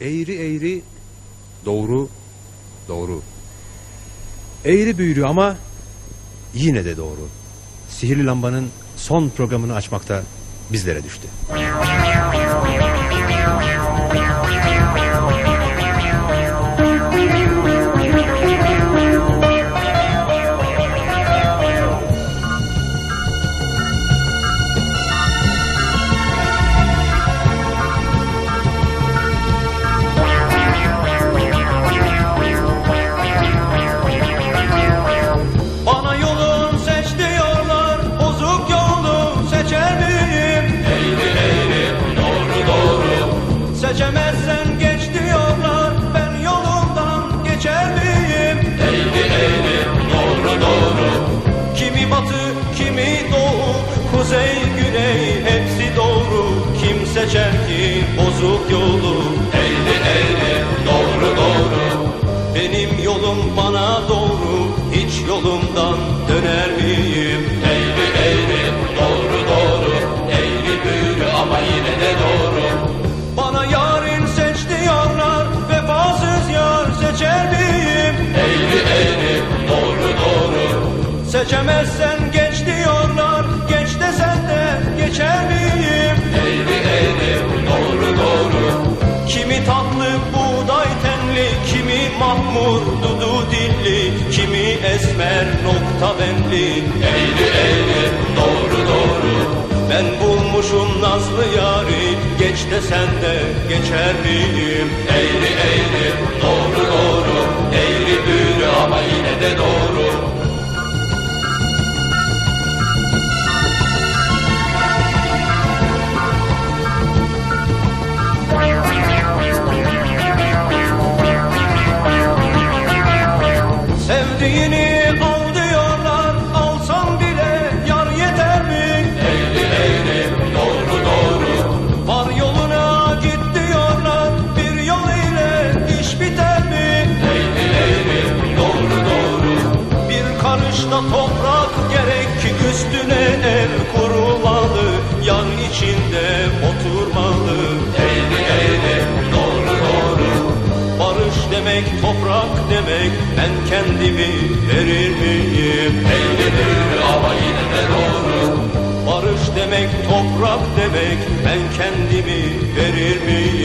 Eğri eğri, doğru, doğru. Eğri büğrü ama yine de doğru. Sihirli Lamba'nın son programını açmakta bizlere düştü. Kimi doğu, kuzey, güney hepsi doğru. Kim seçer ki bozuk yolu? Eğri eğri, doğru doğru. Benim yolum bana doğru, hiç yolumdan döner miyim? Eğri eğri, doğru doğru, eğri büğrü ama yine de doğru. Bana yarın seç diyorlar, vefasız yar seçer miyim? Eğri eğri, doğru doğru. Seçemezsen mahmur dudu dilli, kimi esmer nokta benli. Eğri eğri, doğru doğru. Ben bulmuşum nazlı yari, geç desen de geçer miyim? Eğri eğri, doğru doğru. Eğri büğrü ama yine de doğru. Üstüne ev kurulalı, yan içinde oturmalı. Eğri eğri, doğru doğru. Barış demek toprak demek ben kendimi verir miyim? Eğri büğrü ama yine de doğru. Barış demek toprak demek ben kendimi verir miyim?